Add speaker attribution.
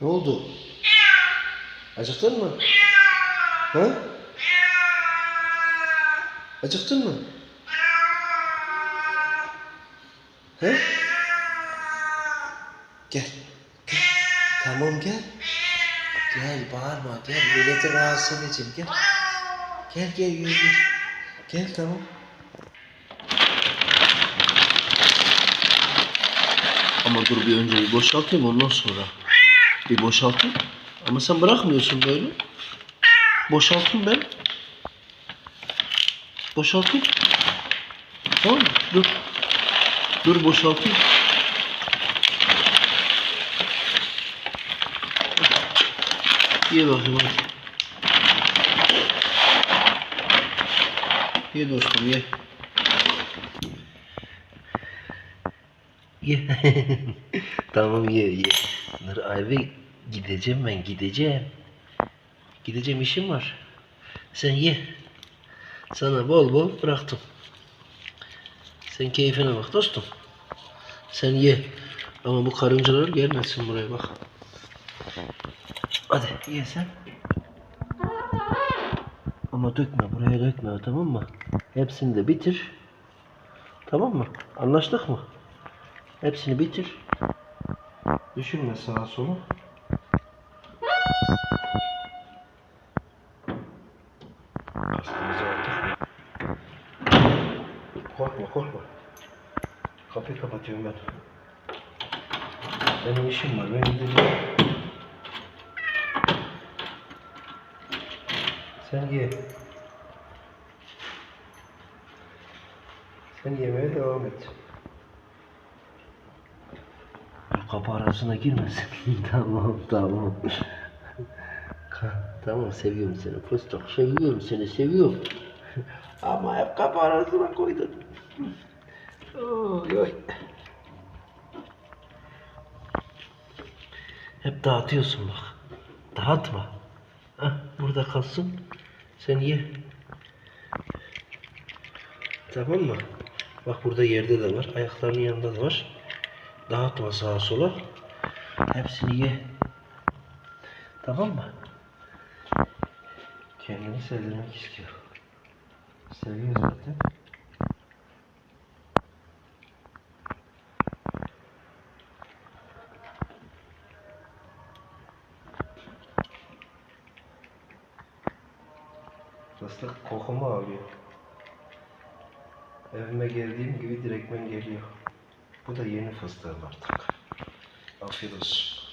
Speaker 1: Ne oldu? Acıktın mı? Ha? Acıktın mı? He? Gel. Gel. Tamam gel. Gel bağırma gel. Milleti rahatsız edeceğim gel. Gel gel gel gel. Gel tamam. Ama dur bir önce bir boşaltayım ondan sonra. Bir boşaltayım. Ama sen bırakmıyorsun böyle. Boşaltayım ben. Boşaltayım. Tamam? Dur. Dur boşaltayım. Ye bakayım hadi. Ye dostum ye. Ye. tamam ye ye. Nur abi gideceğim ben gideceğim. Gideceğim işim var. Sen ye. Sana bol bol bıraktım. Sen keyfine bak dostum. Sen ye. Ama bu karıncalar gelmesin buraya bak. Hadi ye sen. Ama dökme buraya dökme tamam mı? Hepsini de bitir. Tamam mı? Anlaştık mı? Hepsini bitir. Düşürme sağa sola. Korkma korkma. Kapıyı kapatıyorum ben. Benim işim var. Ben gideceğim. Sen ye. Sen yemeye devam et. Kapı arasına girmesin. tamam tamam. Tamam seviyorum seni fıstık. Seviyorum seni seviyorum. Ama hep kapı arasına koydun. Oy oy. Hep dağıtıyorsun bak. Dağıtma. Hah, burada kalsın. Sen ye. Tamam mı? Bak burada yerde de var. Ayaklarının yanında da var. Dağıtma sağa sola. Hepsini ye. Tamam mı? Kendini sevdirmek istiyor. Seviyor zaten. Fıstık kokumu alıyor. Evime geldiğim gibi direktmen geliyor. Bu da yeni fıstığım artık. Afiyet olsun.